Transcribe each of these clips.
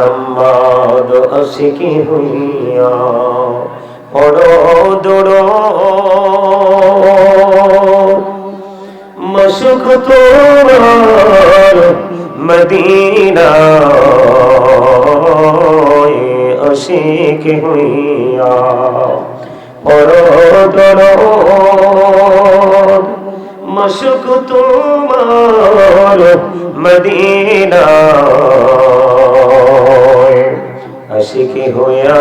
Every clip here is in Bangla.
মোহাম্মদ আশিকি হইয়া পড়ো দোড়ো। তোমার মদিনা আশিক হইয়া পড়ো দোড়ো। মশুক তোমার মদিনা আশিকি হইয়া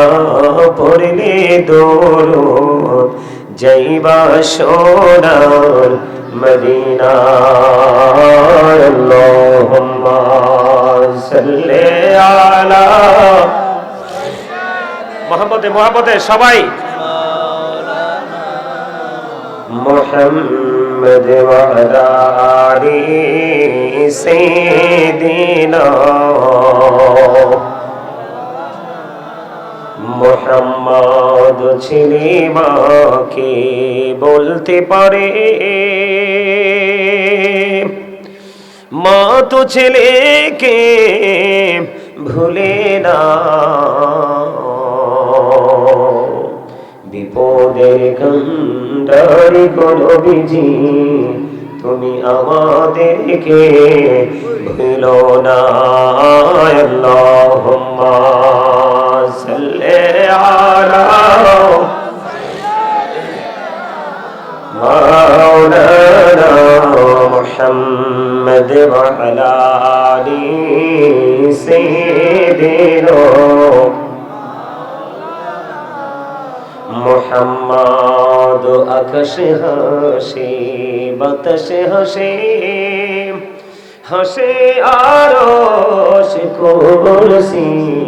পড়লে দরুদ, যাইবা সোনার মদিনার আল্লাহুম্মা সাল্লি আলা মোহাম্মদে মোহাম্মদে, সবাই। মোহাম্মদ ওয়ালা আলি সাইয়্যিদিনা মোহাম্মদ ছেলে মাকে বলতে পারে। মা তো ছেলেকে ভুলে না। বিপদের কান্ডারি কোনো বিজি তুমি আমাদেরকে ভুলো না। আল্লাহুম্মা। সাল্লি আলা مولانا محمد وعلى آل سيدنا মোহাম্মদ আকাশ হাসে বাতাস হাসে হাসে আরশ কুরসি মক্কা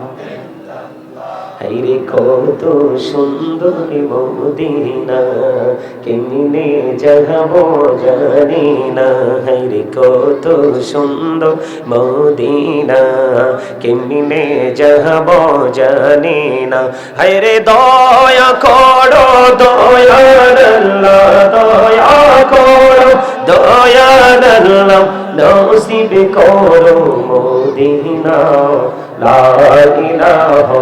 হাইরে কত সুন্দর মদিনা কেমনে যাব জানি না। হাইরে কত সুন্দর মদিনা কেমনে যাব জানি না। হাইরে দয়া করো আল্লাহ দয়া করো আল্লাহ নসিব করো মদিনা লা ইলাহা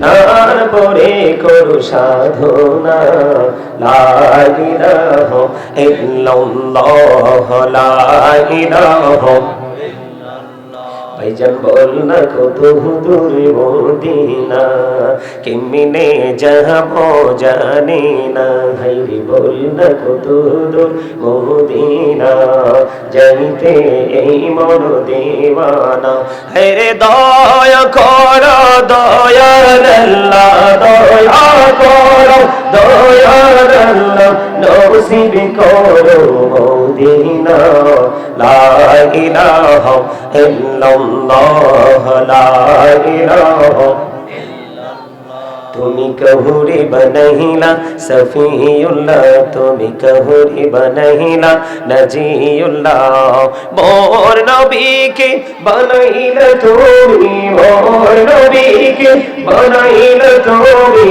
তারপরে করু সাধনা। লাইলাহ ইল্লাল্লাহ লাইলাহ। ভাইজান বল না কত দূর মদিনা? কেমনে যাব জানি না ভাইরি বল না কত দূর মদিনা? জানিতে এই মন দেওয়ানা। হেরে দয়া কর দয়াল আল্লাহ দয়া কর দয়াল আল্লাহ নসিব করো মদিনা। লা ইল্লাল্লাহ, লা ইলাহা তুমি কহুরে বনহিলা সফিউল্লাহ তুমি কহুরে বনহিলা নজিউল্লাহ। মোর নবীকে বনাইলা তুমি, মোর নবীকে বনাইলা তুমি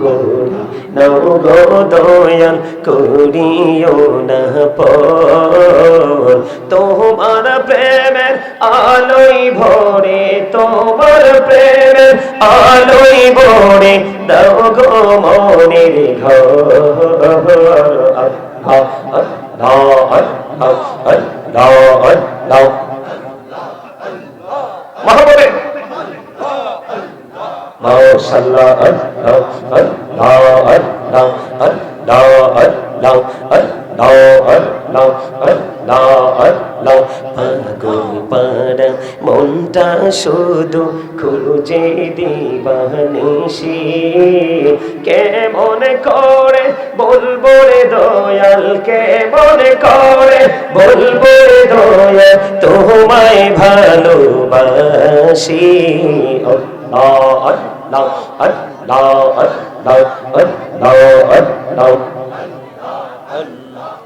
গো দয়াল করিও না পর তোমার প্রেমের আলোই ভরে তোমার প্রেমের আলোই ভরে দাও গো মনের ঘর মহাবলে মাশাআল্লাহ আল্লাহ আল্লাহ আল্লাহ আল্লাহ আল্লাহ মনটা শুধু খুঁজে দিবানিসি কেমন করে বলব রে দয়াল কেমন করে বলব দয়াল তোমায় ভালোবাসি আল্লাহ আল্লাহ আল্লাহ আল্লাহ আল্লাহ আল্লাহ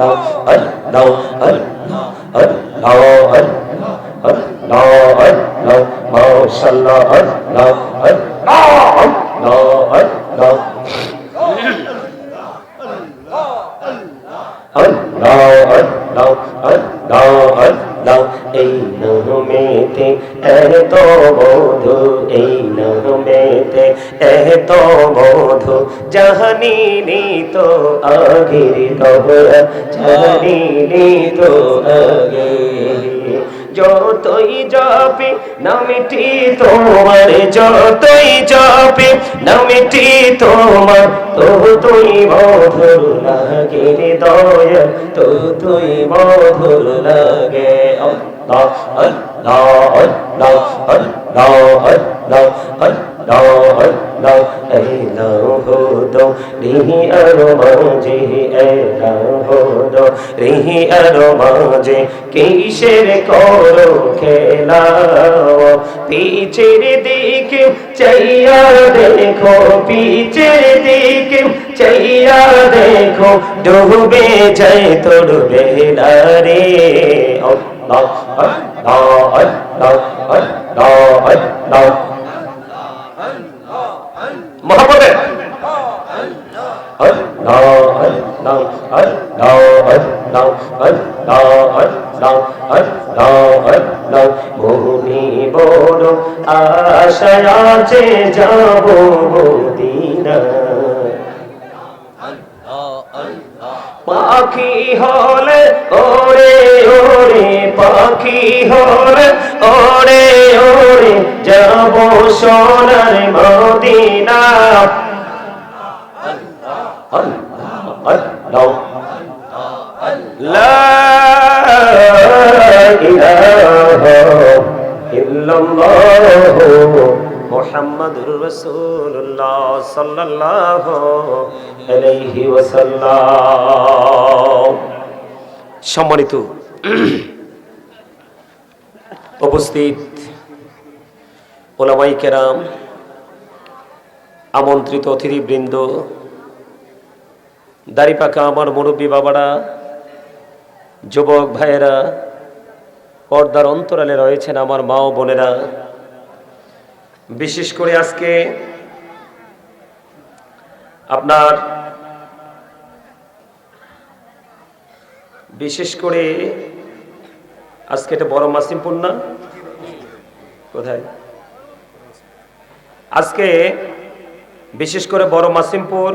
দাও হর দাও হর হর দাও হর হর দাও হর দাও, মাশাআল্লাহ হর দাও হর দাও। আগের তোরা জাহানিনি তো আগে যতই যাবে নামটি তোমার, যতই যাবে নামটি তোমার তো তুই মধুর লাগে রে দয়া তো তুই মধুর লাগে। আল্লাহ আল্লাহ আল্লাহ আল্লাহ। আর মাঝে কিসের করো খেলাও পিছের দিকে চাইয়া দেখো পিছের দিকে চাইয়া দেখো ডুবে যায় তোর বেলা রে আল্লাহ আল্লাহ আল্লাহ আল্লাহ আল্লাহ মহাপদে মনি বড় আশায় আছে যাব মদিনা। পাখি হলে ওরে ওরে, পাখি হলে ওরে ওরে, যাব সোনার মদিনা। লা ইলাহা ইল্লাল্লাহ সম্মানিত উপস্থিত ওলামাই কেরাম আমন্ত্রিত অতিথিবৃন্দ দাড়িপাকা আমার মুরব্বী বাবারা যুবক ভাইয়েরা, পর্দার অন্তরালে রয়েছেন আমার মা ও বোনেরা। বিশেষ করে আজকে আপনার বিশেষ করে আজকে এটা বড় মাসিমপুর না কোথায়? আজকে বিশেষ করে বড় মাসিমপুর